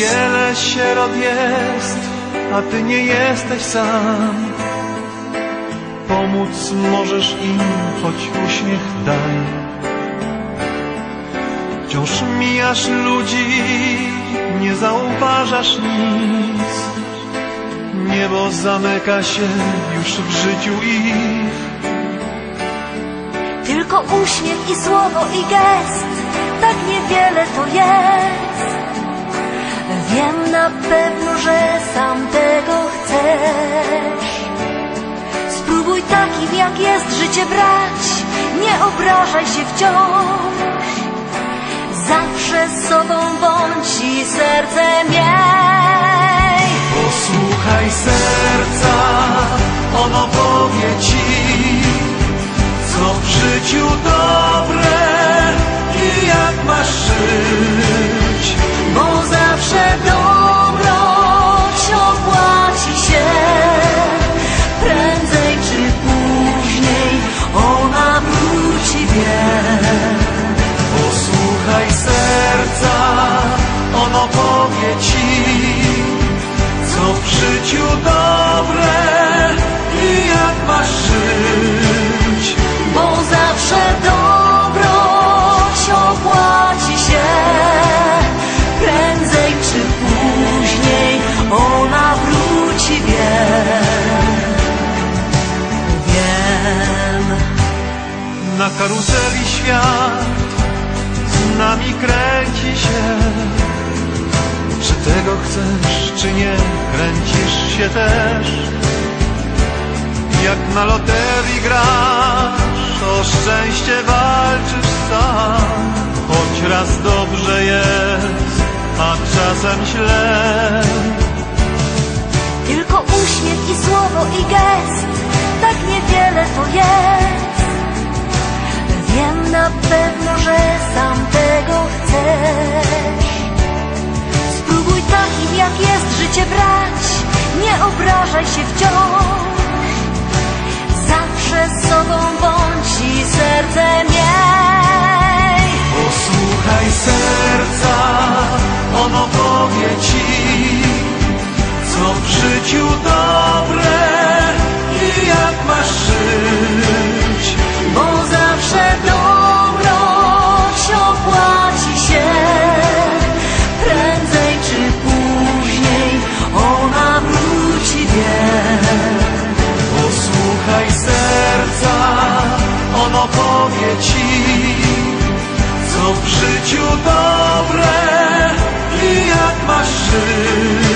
Wiele sierot jest, a Ty nie jesteś sam. Pomóc możesz im, choć uśmiech daj. Wciąż mijasz ludzi, nie zauważasz nic. Niebo zamyka się już w życiu ich. Tylko uśmiech i słowo i gest życie brać, nie obrażaj się wciąż. Zawsze z sobą Na karuzeli świat z nami kręci się. Czy tego chcesz, czy nie, kręcisz się też. Jak na loterii grasz, o szczęście walczysz sam. obrażaj się wciąż. добре, и як машина.